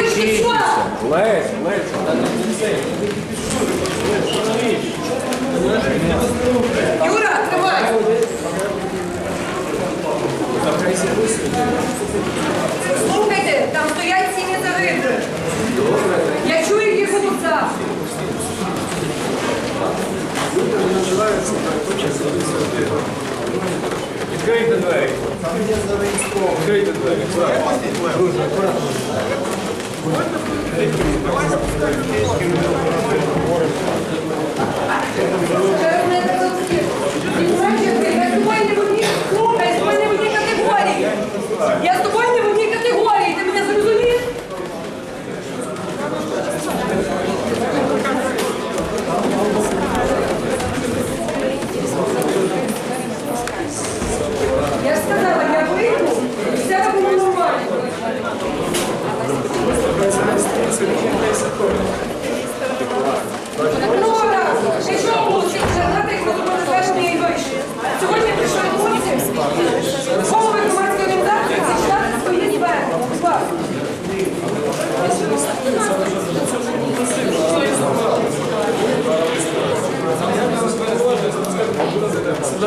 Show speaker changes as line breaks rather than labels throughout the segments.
вийшли сюди!
Лесь,
Юра, тривай! Слухайте, там стоять ціни загибли. Я чую їх голоса.
Відкрийте двері. Відкрийте двері. Thank you.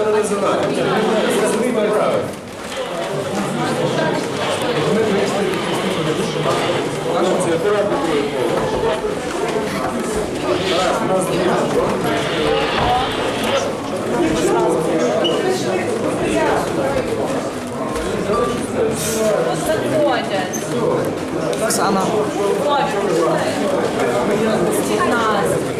вона не задача. Це з ним правильно. Ми принесли нашу ініціативу другої половини. Зараз у нас Оксана.
Нас.